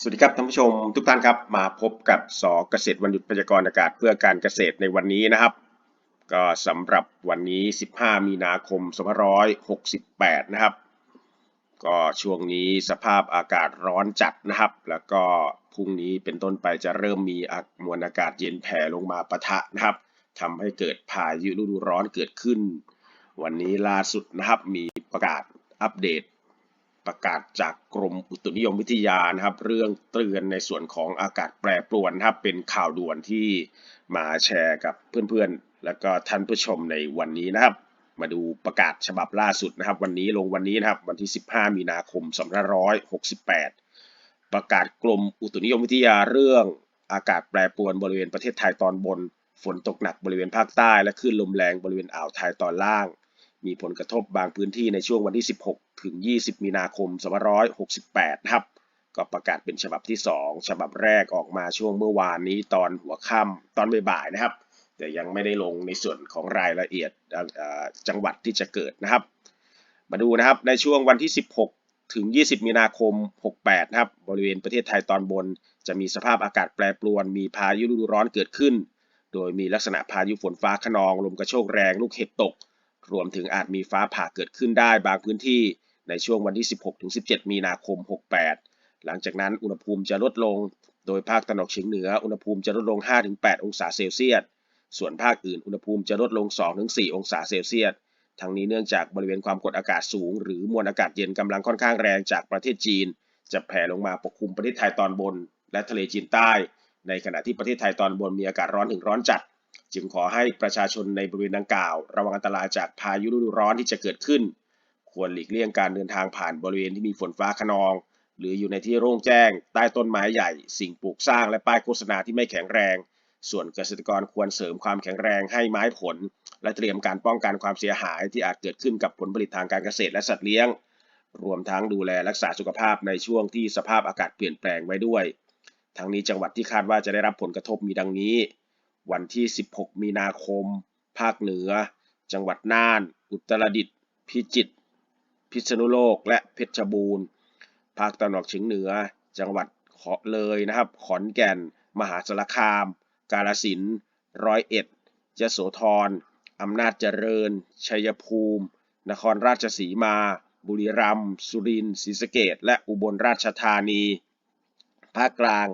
สวัสดีครับท่านผู้ชมทุกท่านครับมาพบกับสเกษตรวันหยุดพยากรณ์อากาศเพื่อการเกษตรในวันนี้นะครับ ก็สำหรับวันนี้ 15 มีนาคม 2568 นะครับ ก็ช่วงนี้สภาพอากาศร้อนจัดนะครับ แล้วก็พรุ่งนี้เป็นต้นไปจะเริ่มมีมวลอากาศเย็นแผ่ลงมาปะทะนะครับทำให้เกิดพายุฤดูร้อนเกิดขึ้น วันนี้ล่าสุดนะครับมีประกาศอัปเดต ประกาศจากกรมอุตุนิยมวิทยานะครับ เรื่องเตือนในส่วนของอากาศแปรปรวนนะครับเป็นข่าวด่วนที่มาแชร์กับเพื่อนๆ และก็ท่านผู้ชมในวันนี้นะครับ มาดูประกาศฉบับล่าสุดนะครับ วันนี้ลงวันนี้นะครับวันที่ 15 มีนาคม 2568 ประกาศกรมอุตุนิยมวิทยาเรื่องอากาศแปรปรวนบริเวณประเทศไทยตอนบน ฝนตกหนักบริเวณภาคใต้ และคลื่นลมแรงบริเวณอ่าวไทยตอนล่าง มีผลกระทบบางพื้นที่ในช่วงวันที่ 16 ถึง 20 มีนาคม 2568 นะครับ ก็ประกาศเป็นฉบับที่ 2 ฉบับแรกออกมาช่วงเมื่อวานนี้ตอนหัวค่ำตอนบ่ายๆนะครับ แต่ยังไม่ได้ลงในส่วนของรายละเอียดจังหวัดที่จะเกิดนะครับ มาดูนะครับในช่วงวันที่ 16 ถึง 20 มีนาคม 68 นะครับ บริเวณประเทศไทยตอนบน จะมีสภาพอากาศแปรปรวน มีพายุฤดูร้อนเกิดขึ้น โดยมีลักษณะพายุฝนฟ้าขนองลมกระโชกแรงลูกเห็บตก รวมถึงอาจมีฟ้าผ่าเกิดขึ้นได้บางพื้นที่ในช่วงวันที่ 16-17 มีนาคม 68 หลังจากนั้นอุณหภูมิจะลดลง โดยภาคตะวันออกเฉียงเหนืออุณหภูมิจะลดลง 5-8 องศาเซลเซียส ส่วนภาคอื่นอุณหภูมิจะลดลง 2-4 องศาเซลเซียส ทั้งนี้เนื่องจากบริเวณความกดอากาศสูง หรือมวลอากาศเย็นกำลังค่อนข้างแรงจากประเทศจีน จะแผ่ลงมาปกคลุมประเทศไทยตอนบน และทะเลจีนใต้ ในขณะที่ประเทศไทยตอนบนมีอากาศร้อนถึงร้อนจัด จึงขอให้ประชาชนในบริเวณดังกล่าว ระวังอันตรายจากพายุฤดูร้อนที่จะเกิดขึ้น ควรหลีกเลี่ยงการเดินทางผ่านบริเวณที่มีฝนฟ้าขนอง หรืออยู่ในที่โล่งแจ้ง ใต้ต้นไม้ใหญ่ สิ่งปลูกสร้างและป้ายโฆษณาที่ไม่แข็งแรง ส่วนเกษตรกรควรเสริมความแข็งแรงให้ไม้ผล และเตรียมการป้องกันความเสียหายที่อาจเกิดขึ้นกับผลผลิตทางการเกษตรและสัตว์เลี้ยง รวมทั้งดูแลรักษาสุขภาพในช่วงที่สภาพอากาศเปลี่ยนแปลงไว้ด้วย ทั้งนี้จังหวัดที่คาดว่าจะได้รับผลกระทบมีดังนี้ วันที่ 16 มีนาคม ภาคเหนือ จังหวัดน่าน อุตรดิตถ์ พิจิตร พิษณุโลก และเพชรบูรณ์ ภาคตะวันออกเฉียงเหนือ จังหวัดขอเลยนะครับ ขอนแก่น มหาสารคาม กาฬสินธุ์ร้อยเอ็ดยโสธร อำนาจเจริญ ชัยภูมิ นครราชสีมา บุรีรัมย์ สุรินทร์ ศรีสะเกษและอุบลราชธานี ภาคกลาง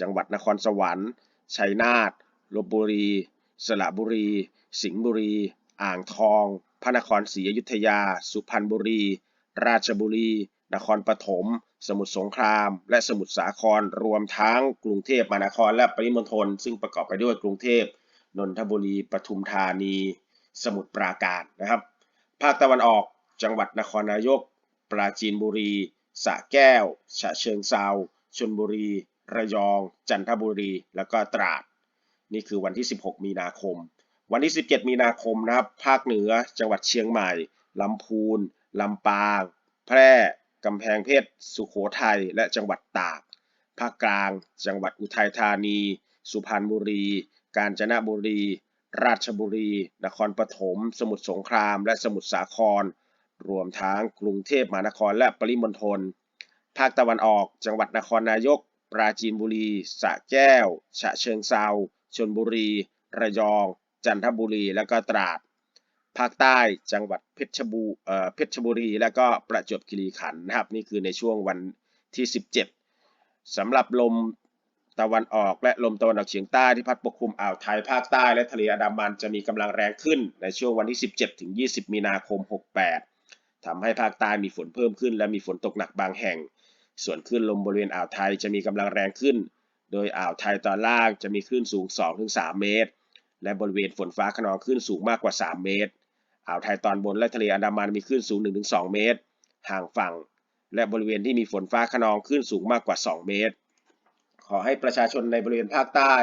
จังหวัดนครสวรรค์ ชัยนาท ลบบุรี สระบุรี สิงห์บุรี อ่างทอง พระนครศรีอยุธยา สุพรรณบุรี ราชบุรี นครปฐม สมุทรสงคราม และสมุทรสาคร รวมทั้งกรุงเทพมหานครและปริมณฑล ซึ่งประกอบไปด้วยกรุงเทพ นนทบุรี ปทุมธานี สมุทรปราการนะครับ ภาคตะวันออก จังหวัดนครนายก ปราจีนบุรี สระแก้ว ฉะเชิงเซาชลบุรี ระยอง จันทบุรี แล้วก็ตราด นี่คือวันที่ 16 มีนาคม วันที่ 17 มีนาคมนะครับ ภาคเหนือ จังหวัดเชียงใหม่ ลำพูน ลำปาง แพร่ กำแพงเพชร สุโขทัย และจังหวัดตาก ภาคกลาง จังหวัดอุทัยธานี สุพรรณบุรี กาญจนบุรี ราชบุรี นครปฐม สมุทรสงคราม และสมุทรสาคร รวมทั้งกรุงเทพมหานครและปริมณฑล ภาคตะวันออก จังหวัดนครนายก ปราจีนบุรีสระแก้ว ฉะเชิงเซา ชลบุรี ระยอง จันทบุรี และก็ตราด ภาคใต้จังหวัดเพชรบูเอ่อเพชรบุรี และก็ประจวบคีรีขันธ์นะครับ นี่คือในช่วงวันที่ 17สำหรับลมตะวันออกและลมตะวันออกเฉียงใต้ที่พัดปกคลุมอ่าวไทยภาคใต้และทะเลอันดามันจะมีกำลังแรงขึ้นในช่วงวันที่ 17 ถึง 20 มีนาคม 68ทำให้ภาคใต้มีฝนเพิ่มขึ้น และมีฝนตกหนักบางแห่ง ส่วนคลื่นลมบริเวณอ่าวไทยจะมีกำลังแรงขึ้น โดยอ่าวไทยตอนล่างจะมีคลื่นสูง 2-3 เมตร และบริเวณฝนฟ้าขนองคลื่นสูงมากกว่า 3 เมตร อ่าวไทยตอนบนและทะเลอันดามันมีคลื่นสูง 1-2 เมตร ห่างฝั่ง และบริเวณที่มีฝนฟ้าขนองคลื่นสูงมากกว่า 2 เมตร ขอให้ประชาชนในบริเวณภาคใต้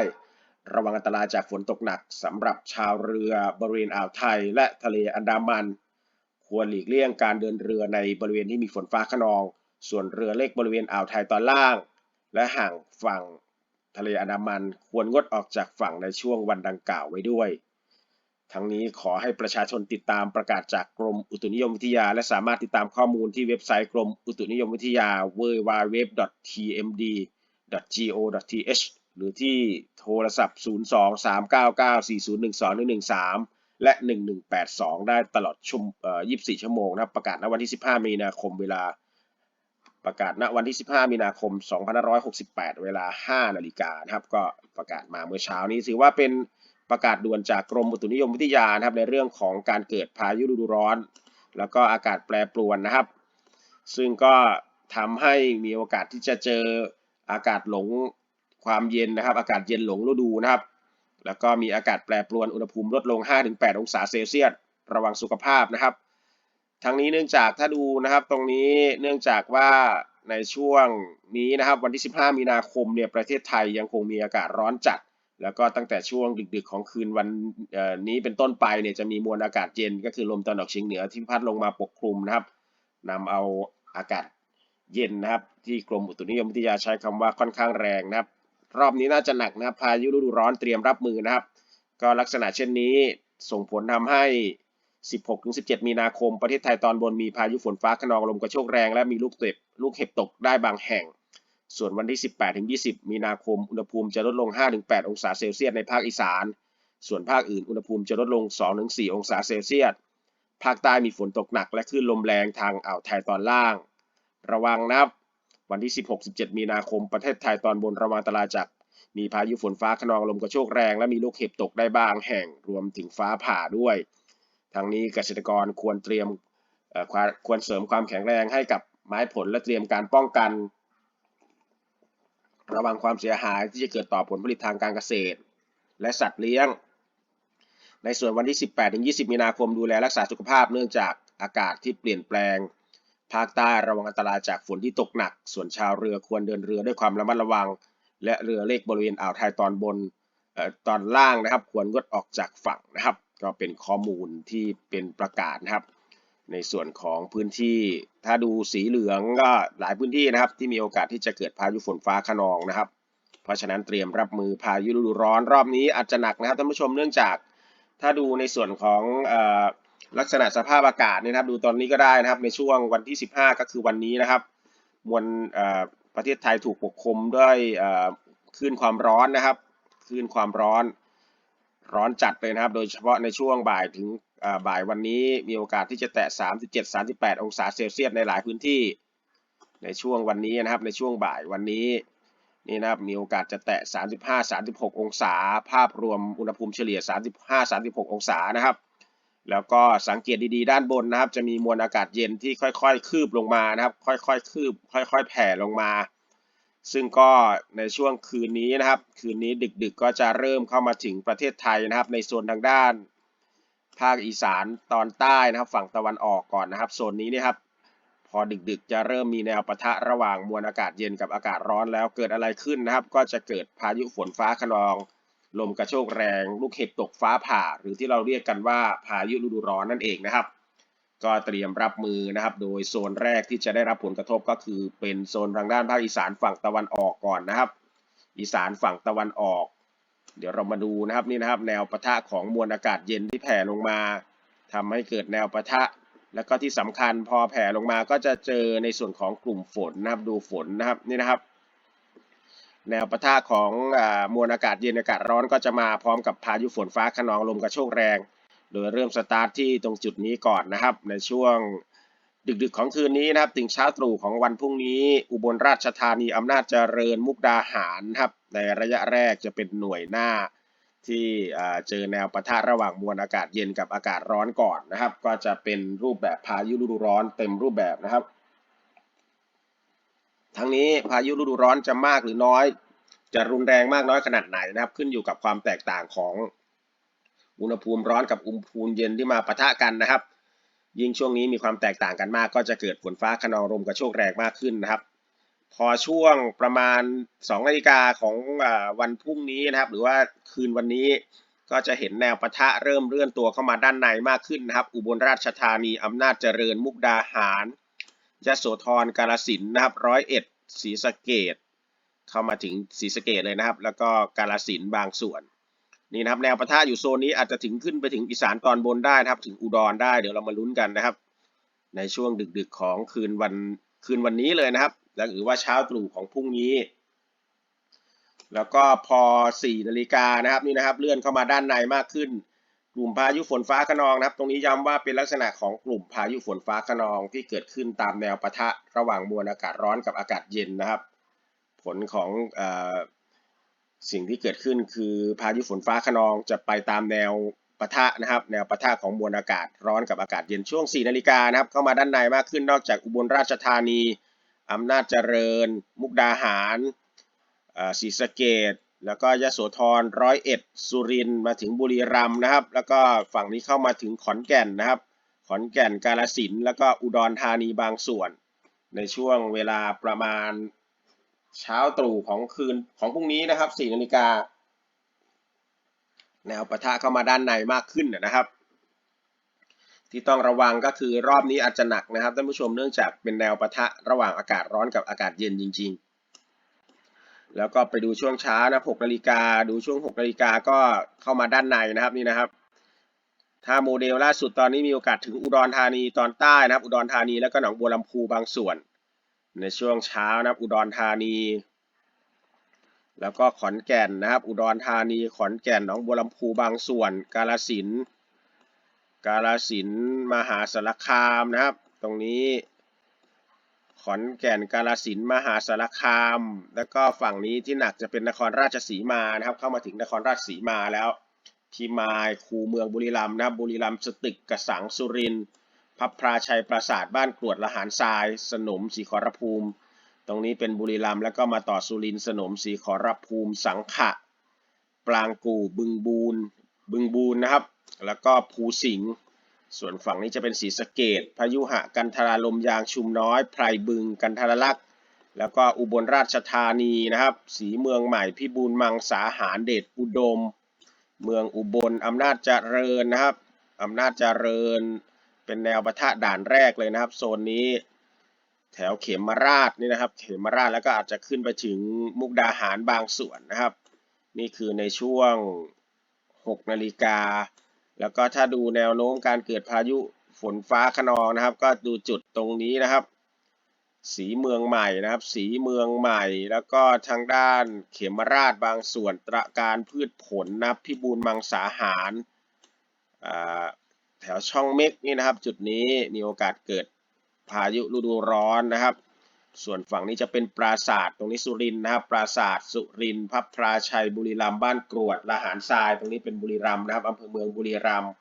ระวังอันตรายจากฝนตกหนักสำหรับชาวเรือบริเวณอ่าวไทยและทะเลอันดามัน ควรหลีกเลี่ยงการเดินเรือในบริเวณที่มีฝนฟ้าขนอง ส่วนเรือเล็กบริเวณอ่าวไทยตอนล่าง และห่างฝั่ง ทะเลอันดามันควรงดออกจากฝั่งในช่วงวันดังกล่าวไว้ด้วย ทั้งนี้ขอให้ประชาชนติดตามประกาศจากกรมอุตุนิยมวิทยา และสามารถติดตามข้อมูลที่เว็บไซต์กรมอุตุนิยมวิทยา www.tmd go.th หรือที่โทรศัพท์ 023994012-113และ 1182 ได้ตลอดชั่ว24 ชั่วโมงนะครับประกาศณวันที่ 15 มีนาคมเวลา ประกาศณวันที่ 15 มีนาคม 2568 เวลา 5 นาฬิกานะครับ ก็ประกาศมาเมื่อเช้านี้ถือว่าเป็นประกาศด่วนจากกรมอุตุนิยมวิทยานะครับในเรื่องของการเกิดพายุฤดูร้อน แล้วก็อากาศแปรปรวนนะครับ ซึ่งก็ทำให้มีโอกาสที่จะเจออากาศหลงความเย็นนะครับ อากาศเย็นหลงฤดูนะครับ แล้วก็มีอากาศแปรปรวนอุณหภูมิลดลง 5-8 องศาเซลเซียสระวังสุขภาพนะครับ ทั้งนี้เนื่องจากถ้าดูนะครับตรงนี้เนื่องจากว่าในช่วงนี้นะครับวันที่ 15 มีนาคมเนี่ยประเทศไทยยังคงมีอากาศร้อนจัด แล้วก็ตั้งแต่ช่วงดึกๆ ของคืนวันนี้เป็นต้นไปเนี่ยจะมีมวลอากาศเย็นก็คือลมตะวันออกเฉียงเหนือที่พัดลงมาปกคลุมนะครับนำเอาอากาศเย็นนะครับ ที่กรมอุตุนิยมวิทยาใช้คำว่าค่อนข้างแรงนะครับ รอบนี้น่าจะหนักนะครับพายุฤดูร้อนเตรียมรับมือนะครับ ก็ลักษณะเช่นนี้ส่งผลทำให้ 16-17 มีนาคม ประเทศไทยตอนบนมีพายุฝนฟ้าขนองลมกระโชกแรง และมีลูกเห็บลูกเห็บตกได้บางแห่ง ส่วนวันที่ 18-20 มีนาคม อุณหภูมิจะลดลง 5-8 องศาเซลเซียสในภาคอีสาน ส่วนภาคอื่นอุณหภูมิจะลดลง 2-4 องศาเซลเซียส ภาคใต้มีฝนตกหนักและคลื่นลมแรงทางอ่าวไทยตอนล่าง ระวังนะครับ วันที่ 16-17 มีนาคม ประเทศไทยตอนบนระวังอันตรายจาก มีพายุฝนฟ้าขนองลมกระโชกแรง และมีลูกเห็บตกได้บางแห่ง รวมถึงฟ้าผ่าด้วย ทางนี้เกษตรกรควรเตรียมควรเสริมความแข็งแรงให้กับไม้ผลและเตรียมการป้องกัน ระวังความเสียหายที่จะเกิดต่อผลผลิตทางการเกษตร และสัตว์เลี้ยง ในส่วนวันที่ 18-20 มีนาคมดูแลรักษาสุขภาพเนื่องจากอากาศที่เปลี่ยนแปลง ภาคใต้ระวังอันตรายจากฝนที่ตกหนัก ส่วนชาวเรือควรเดินเรือด้วยความระมัดระวัง และเรือเล็กบริเวณอ่าวไทยตอนบนตอนล่างนะครับ ควรงดออกจากฝั่งนะครับ ก็เป็นข้อมูลที่เป็นประกาศนะครับ ในส่วนของพื้นที่ถ้าดูสีเหลืองก็หลายพื้นที่นะครับ ที่มีโอกาสที่จะเกิดพายุฝนฟ้าขนองนะครับ เพราะฉะนั้นเตรียมรับมือพายุฤดูร้อนรอบนี้อาจจะหนักนะครับท่านผู้ชมเนื่องจากถ้าดูในส่วนของอลักษณะสภาพอากาศเนี่ยนะครับดูตอนนี้ก็ได้นะครับในช่วงวันที่ 15 ก็คือวันนี้นะครับ มวลประเทศไทยถูกปกคลุมด้วยคลื่นความร้อนนะครับคลื่นความร้อน ร้อนจัดเลยนะครับ โดยเฉพาะในช่วงบ่ายถึงบ่ายวันนี้มีโอกาสที่จะแตะ 37-38 องศาเซลเซียสในหลายพื้นที่ ในช่วงวันนี้นะครับ ในช่วงบ่ายวันนี้นี่นะครับมีโอกาสจะแตะ 35-36 องศา ภาพรวมอุณหภูมิเฉลี่ย 35-36 องศานะครับ แล้วก็สังเกตดีๆ ด้านบนนะครับ จะมีมวลอากาศเย็นที่ค่อยๆ คืบลงมานะครับ ค่อยๆ คืบ ค่อยๆ แผ่ลงมา ซึ่งก็ในช่วงคืนนี้นะครับ คืนนี้ดึกๆก็จะเริ่มเข้ามาถึงประเทศไทยนะครับ ในโซนทางด้าน ภาคอีสานตอนใต้นะครับ ฝั่งตะวันออกก่อนนะครับโซนนี้เนี่ยครับ พอดึกๆ จะเริ่มมีแนวปะทะระหว่างมวลอากาศเย็นกับอากาศร้อนแล้วเกิดอะไรขึ้นนะครับ ก็จะเกิดพายุฝนฟ้าคะนอง ลมกระโชกแรง ลูกเห็บตกฟ้าผ่า หรือที่เราเรียกกันว่าพายุฤดูร้อนนั่นเองนะครับ ก็เตรียมรับมือนะครับ โดยโซนแรกที่จะได้รับผลกระทบก็คือเป็นโซนทางด้านภาคอีสานฝั่งตะวันออกก่อนนะครับ อีสานฝั่งตะวันออก เดี๋ยวเรามาดูนะครับนี่นะครับ แนวปะทะของมวลอากาศเย็นที่แผ่ลงมาทำให้เกิดแนวปะทะ แล้วก็ที่สำคัญพอแผ่ลงมาก็จะเจอในส่วนของกลุ่มฝนนะครับ ดูฝนนะครับนี่นะครับ แนวปะทะของอมวลอากาศเย็นอากาศร้อนก็จะมาพร้อมกับพายุฝนฟ้าคะนองลมกระโชกแรง โดยเริ่มสตาร์ทที่ตรงจุดนี้ก่อนนะครับ ในช่วงดึกๆของคืนนี้นะครับถึงเช้าตรู่ของวันพรุ่งนี้ อุบลราชธานีอำนาจเจริญมุกดาหารนะครับในระยะแรกจะเป็นหน่วยหน้าที่เจอแนวปะทะระหว่างมวลอากาศเย็นกับอากาศร้อนก่อนนะครับ ก็จะเป็นรูปแบบพายุฤดูร้อนเต็มรูปแบบนะครับ ทั้งนี้พายุฤดูร้อนจะมากหรือน้อย จะรุนแรงมากน้อยขนาดไหนนะครับ ขึ้นอยู่กับความแตกต่างของ อุณหภูมิร้อนกับอุณหภูมิเย็นที่มาปะทะกันนะครับ ยิ่งช่วงนี้มีความแตกต่างกันมาก ก็จะเกิดฝนฟ้าคะนองลมกระโชกแรงมากขึ้นนะครับ พอช่วงประมาณ2นาฬิกาของวันพรุ่งนี้นะครับ หรือว่าคืนวันนี้ก็จะเห็นแนวปะทะเริ่มเลื่อนตัวเข้ามาด้านในมากขึ้นนะครับ อุบลราชธานีอำนาจเจริญมุกดาหารยโสธรกาฬสินนะครับร้อยเอ็ดศรีสะเกดเข้ามาถึงศรีสะเกดเลยนะครับ แล้วก็กาฬสินบางส่วน นี่นะครับแนวปะทะอยู่โซนนี้อาจจะถึงขึ้นไปถึงอีสานตอนบนได้นะครับ ถึงอุดรได้เดี๋ยวเรามาลุ้นกันนะครับ ในช่วงดึกๆของคืนวันคืนวันนี้เลยนะครับ และหรือว่าเช้าตรู่ของพรุ่งนี้ แล้วก็พอ4นาฬิกานะครับนี่นะครับ เลื่อนเข้ามาด้านในมากขึ้น กลุ่มพายุฝนฟ้าคะนองนะครับ ตรงนี้ย้ำว่าเป็นลักษณะของกลุ่มพายุฝนฟ้าคะนองที่เกิดขึ้นตามแนวปะทะระหว่างมวลอากาศร้อนกับอากาศเย็นนะครับ ผลของอ สิ่งที่เกิดขึ้นคือพายุฝนฟ้าคะนองจะไปตามแนวปะทะนะครับ แนวปะทะของมวลอากาศร้อนกับอากาศเย็นช่วง 4 นาฬิกานะครับ เข้ามาด้านในมากขึ้นนอกจากอุบลราชธานี อำนาจเจริญ มุกดาหารอ่อศรีสะเกดแล้วก็ยโสธรร้อยเอ็ดสุรินมาถึงบุรีรัมย์นะครับ แล้วก็ฝั่งนี้เข้ามาถึงขอนแก่นนะครับ ขอนแก่นกาฬสินแล้วก็อุดรธานีบางส่วน ในช่วงเวลาประมาณ เช้าตรู่ของคืนของพรุ่งนี้นะครับ4นาฬิกาแนวปะทะเข้ามาด้านในมากขึ้นนะครับ ที่ต้องระวังก็คือรอบนี้อาจจะหนักนะครับท่านผู้ชมเนื่องจากเป็นแนวปะทะระหว่างอากาศร้อนกับอากาศเย็นจริง ๆ แล้วก็ไปดูช่วงเช้านะ6นาฬิกาดูช่วง6นาฬิกาก็เข้ามาด้านในนะครับนี่นะครับ ถ้าโมเดลล่าสุดตอนนี้มีโอกาสถึงอุดรธานีตอนใต้นะครับ อุดรธานีแล้วก็หนองบัวลำพูบางส่วน ในช่วงเช้านะครับ อุดรธานี แล้วก็ขอนแก่นนะครับ อุดรธานี ขอนแก่นหนองบัวลำพูบางส่วน กาฬสินกาฬสินมหาสารคามนะครับ ตรงนี้ ขอนแก่นกาฬสินมหาสารคาม แล้วก็ฝั่งนี้ที่หนักจะเป็นนครราชสีมานะครับ เข้ามาถึงนครราชสีมาแล้วพิมายคูเมืองบุรีรัมย์นะครับบุรีรัมย์สตึกกระสังสุรินทร์ พับพราชัยปราสาทบ้านกรวดละหารทราย สนมศรีขอรภูมิ ตรงนี้เป็นบุรีรัมย์แล้วก็มาต่อสุรินสนมศรีขอรภูมิ สังขะ ปรางกู่บึงบูนบึงบูนนะครับ แล้วก็ภูสิงห์ส่วนฝั่งนี้จะเป็นศรีสะเกดพายุหะกันทราลมยางชุมน้อยไพรบึงกันทรลักษณ์แล้วก็อุบลราชธานีนะครับ สีเมืองใหม่พิบูลมังสาหารเดชอุดม เมืองอุบลอำนาจเจริญนะครับอำนาจเจริญ เป็นแนวปะทะด่านแรกเลยนะครับ โซนนี้แถวเขมราชนี่นะครับ เขมราชแล้วก็อาจจะขึ้นไปถึงมุกดาหารบางส่วนนะครับ นี่คือในช่วง 6 นาฬิกา แล้วก็ถ้าดูแนวโน้มการเกิดพายุฝนฟ้าคะนองนะครับ ก็ดูจุดตรงนี้นะครับ สีเมืองใหม่นะครับ สีเมืองใหม่ แล้วก็ทางด้านเขมราชบางส่วนตระการพืชผลนับพิบูลมังสาหารอ่า แถวช่องเม็กนี่นะครับ จุดนี้มีโอกาสเกิดพายุฤดูร้อนนะครับ ส่วนฝั่งนี้จะเป็นปราสาทตรงนี้สุรินนะครับ ปราสาทสุรินพับพราชัยบุรีรัมย์บ้านกรวดละหารทราย ตรงนี้เป็นบุรีรัมย์นะครับอำเภอเมืองบุรีรัมย์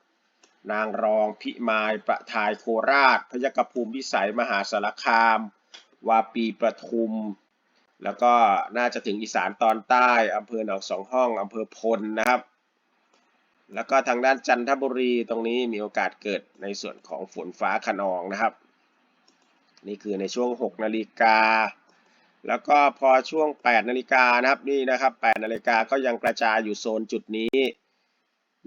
นางรองพิมายประทายโคราช พยกภูมิพิสัยมหาสารคาม วาปีประทุม แล้วก็น่าจะถึงอีสานตอนใต้อำเภอหนองสองห้องอำเภอพลนะครับ แล้วก็ทางด้านจันทบุรีตรงนี้มีโอกาสเกิดในส่วนของฝนฟ้าคะนองนะครับ นี่คือในช่วง 6 นาฬิกา แล้วก็พอช่วง 8 นาฬิกานะครับนี่นะครับ 8 นาฬิกาก็ยังกระจายอยู่โซนจุดนี้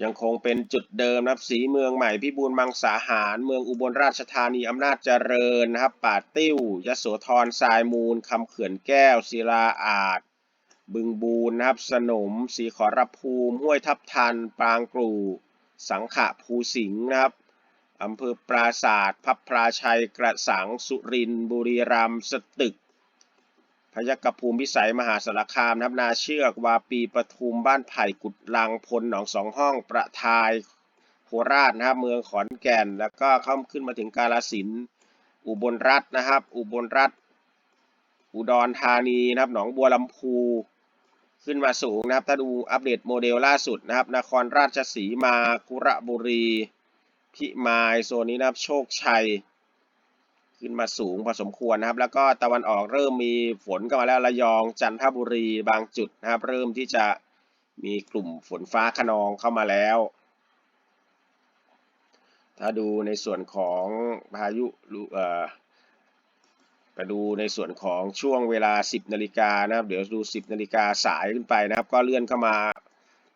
ยังคงเป็นจุดเดิมนะครับ สีเมืองใหม่พิบูลมังสาหาร เมืองอุบลราชธานีอำนาจเจริญนะครับ ป่าติ้วยโสธรทรายมูลคำเขื่อนแก้วศิลาอาจ บึงบูนนะครับ สนมสีขอรภูมิ ห้วยทับทัน ปรางกรูสังขะภูสิงห์นะครับอำเภอปราศาสตร์พับพราชัย กระสัง สุรินทร์บุรีรัมย์สตึก พยกภูมิพิสัย มหาสารคามนะครับ นาเชือก วาปีปทุม บ้านไผ่กุดลัง พล หนองสองห้อง ประทาย โคราชนะครับ เมืองขอนแก่น แล้วก็เข้าขึ้นมาถึงกาฬสิน อุบลรัฐนะครับ อุบลรัฐ อุดรธานีนะครับ หนองบัวลำพู ขึ้นมาสูงนะครับ ถ้าดูอัปเดตโมเดลล่าสุดนะครับ นครราชสีมากุระบุรี พิมายโซนนี้นะครับโชคชัย ขึ้นมาสูงพอสมควรนะครับ แล้วก็ตะวันออกเริ่มมีฝนเข้ามาแล้วระยองจันทบุรีบางจุดนะครับ เริ่มที่จะมีกลุ่มฝนฟ้าคะนองเข้ามาแล้ว ถ้าดูในส่วนของพายุเอ่อ ไปดูในส่วนของช่วงเวลา 10นาฬิกานะครับ เดี๋ยวดู 10นาฬิกาสายขึ้นไปนะครับ ก็เลื่อนเข้ามา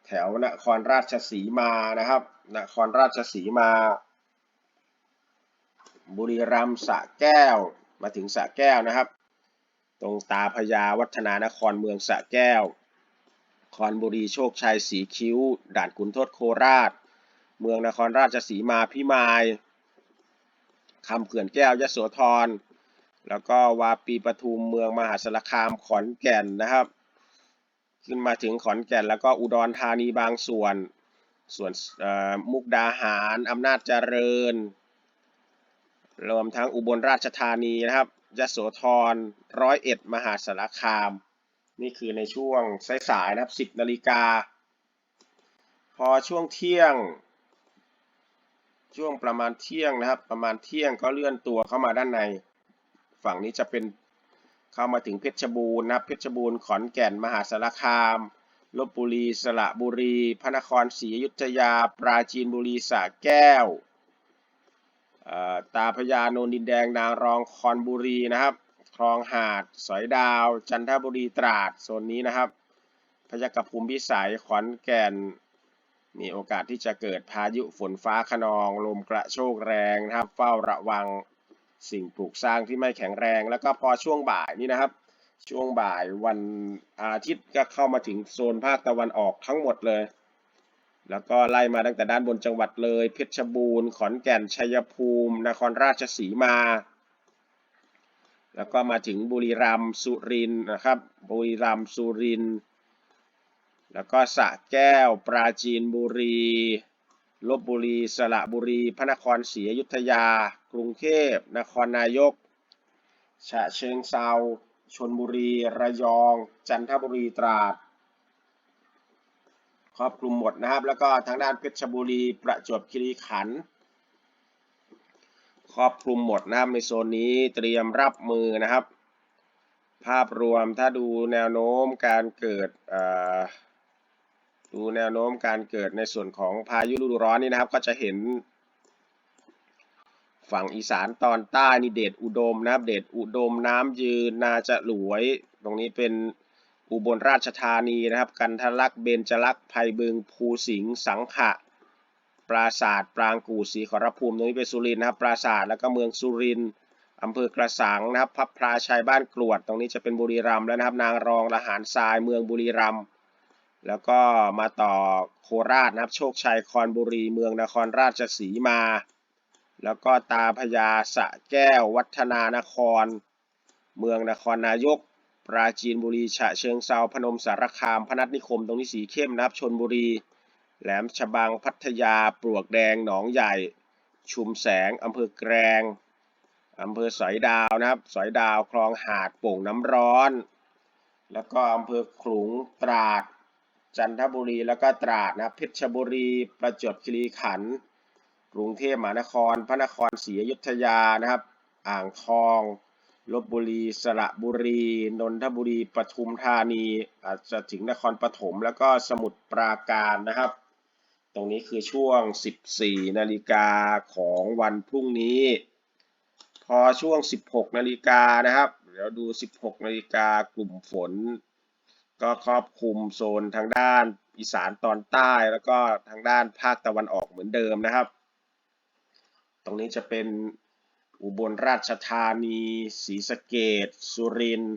แถวนครราชสีมานะครับนครราชสีมา บุรีรัมย์สะแก้วมาถึงสะแก้วนะครับ ตรงตาพญาวัฒนานครเมืองสะแก้วคอนบุรีโชคชัยสีคิ้ว ด่านขุนทดโคราช เมืองนครราชสีมาพิมายคำเขื่อนแก้วยโสธร แล้วก็วาปีปทุมเมืองมหาสารคามขอนแก่นนะครับ ขึ้นมาถึงขอนแก่นแล้วก็อุดรธานีบางส่วน ส่วนมุกดาหารอำนาจเจริญ รวมทั้งอุบลราชธานีนะครับยโสธรร้อยเอ็ดมหาสารคาม นี่คือในช่วงสายๆนะครับ10นาฬิกา พอช่วงเที่ยง ช่วงประมาณเที่ยงนะครับ ประมาณเที่ยงก็เลื่อนตัวเข้ามาด้านใน ฝั่งนี้จะเป็นเข้ามาถึงเพชรบูรณ์นะครับเพชรบูรณ์ขอนแก่นมหาสารคามลบบุรีสระบุรี พระนครศรีอยุธยา ปราจีนบุรีสระแก้วตาพระยาโนนดินแดงนางรองคอนบุรีนะครับ คลองหาด สอยดาว จันทบุรีตราดโซนนี้นะครับ พยากรภูมิพิสัยขอนแก่นมีโอกาสที่จะเกิดพายุฝนฟ้าขนอง ลมกระโชกแรงนะครับ เฝ้าระวัง สิ่งปลูกสร้างที่ไม่แข็งแรง แล้วก็พอช่วงบ่ายนี่นะครับ ช่วงบ่ายวันอาทิตย์ก็เข้ามาถึงโซนภาคตะวันออกทั้งหมดเลย แล้วก็ไล่มาตั้งแต่ด้านบนจังหวัดเลย เพชรบูรณ์ ขอนแก่น ชัยภูมิ นครราชสีมา แล้วก็มาถึงบุรีรัมย์ สุรินทร์นะครับ บุรีรัมย์ สุรินทร์แล้วก็สระแก้ว ปราจีนบุรี ลบบุรี สระบุรี พระนครศรีอยุธยา กรุงเทพ นครนายก ฉะเชิงเซาชนบุรี ระยอง จันทบุรี ตราด ครอบคลุมหมดนะครับ แล้วก็ทางด้านเพชรบุรี ประจวบคีรีขันธ์ ครอบคลุมหมดนะครับในโซนนี้เตรียมรับมือนะครับ ภาพรวมถ้าดูแนวโน้มการเกิดอ ดูแนวโน้มการเกิดในส่วนของพายุฤดูร้อนนี่นะครับ ก็จะเห็น ฝั่งอีสานตอนใต้นี่เดชอุดมนะครับ เดชอุดมน้ำยืนนาจะหลวย ตรงนี้เป็นอุบลราชธานีนะครับ กันทะลักเบญจลักษ์ไพบึงภูสิงห์สังขะ ปราศาสตร์ปรางกู่ศรีขอรภูมิตรงนี้เป็นสุรินทร์นะครับ ปราศาสตร์แล้วก็เมืองสุรินทร์อำเภอกระสังนะครับ พับพลาชัยบ้านกรวด ตรงนี้จะเป็นบุรีรัมย์แล้วนะครับ นางรองละหารทรายเมืองบุรีรัมย์ แล้วก็มาต่อโคราชนะครับโชคชัยคอนบุรีเมืองนครราชสีมา แล้วก็ตาพญาสะแก้ววัฒนานคร เมืองนครนายก ปราจีนบุรีฉะเชิงเซาพนมสารคามพนัสนิคมตรงนี้สีเข้มนะครับชนบุรี แหลมฉบังพัทยาปลวกแดงหนองใหญ่ ชุมแสงอำเภอแกลงอำเภอสอยดาวนะครับ สอยดาวคลองหาดโป่งน้ำร้อน แล้วก็อำเภอขลุงตราด จันทบุรีแล้วก็ตราดนะเพชรบุรี ประจวบคีรีขันธ์กรุงเทพมหานคร พระนครศรีอยุธยานะครับ อ่างทองลบบุรีสระบุรี นนทบุรีปทุมธานีอาจจะถึงนครปฐมแล้วก็สมุทรปราการนะครับ ตรงนี้คือช่วง 14 นาฬิกาของวันพรุ่งนี้ พอช่วง 16 นาฬิกานะครับ เดี๋ยวดู 16 นาฬิกากลุ่มฝน ก็ครอบคลุมโซนทางด้านอีสานตอนใต้แล้วก็ทางด้านภาคตะวันออกเหมือนเดิมนะครับ ตรงนี้จะเป็นอุบลราชธานีศรีสะเกดสุรินทร์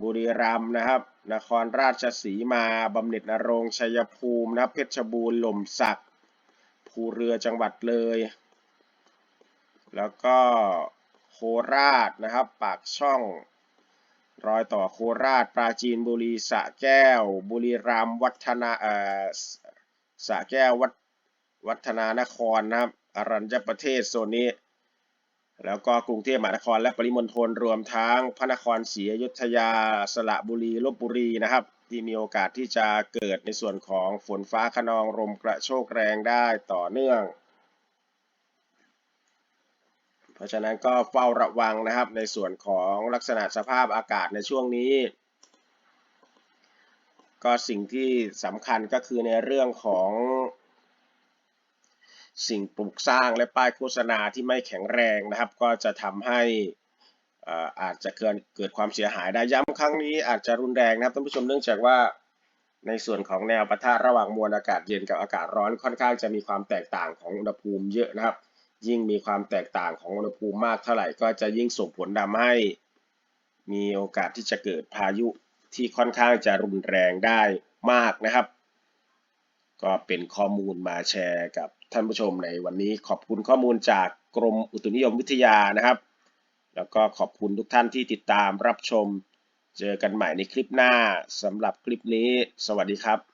บุรีรัมย์นะครับ นครราชสีมาบำเหน็จนรงชัยภูมินะครับเพชรบูรณ์หล่มสักภูเรือจังหวัดเลย แล้วก็โคราชนะครับ ปากช่อง รอยต่อโคราช ปราจีนบุรีสะแก้ว บุรีรัมย์วัฒนาเอ่อสะแก้ววัดวัฒนานครนะครับอรัญญประเทศโซนนี้ แล้วก็กรุงเทพมหานครและปริมณฑลรวมทั้งพระนครศรีอยุธยาสระบุรีลบบุรีนะครับ ที่มีโอกาสที่จะเกิดในส่วนของฝนฟ้าขนองลมกระโชกแรงได้ต่อเนื่อง เพราะฉะนั้นก็เฝ้าระวังนะครับในส่วนของลักษณะสภาพอากาศในช่วงนี้ ก็สิ่งที่สำคัญก็คือในเรื่องของสิ่งปลูกสร้างและป้ายโฆษณาที่ไม่แข็งแรงนะครับ ก็จะทำให้อ่าอาจจะเกิดเกิดความเสียหายได้ย้ำครั้งนี้อาจจะรุนแรงนะครับท่านผู้ชมเนื่องจากว่าในส่วนของแนวปะทะระหว่างมวลอากาศเย็นกับอากาศร้อนค่อนข้างจะมีความแตกต่างของอุณหภูมิเยอะนะครับ ยิ่งมีความแตกต่างของอุณหภูมิมากเท่าไหร่ก็จะยิ่งส่งผลทำให้ มีโอกาสที่จะเกิดพายุที่ค่อนข้างจะรุนแรงได้มากนะครับ ก็เป็นข้อมูลมาแชร์กับท่านผู้ชมในวันนี้ขอบคุณข้อมูลจากกรมอุตุนิยมวิทยานะครับ แล้วก็ขอบคุณทุกท่านที่ติดตามรับชม เจอกันใหม่ในคลิปหน้าสำหรับคลิปนี้ สวัสดีครับ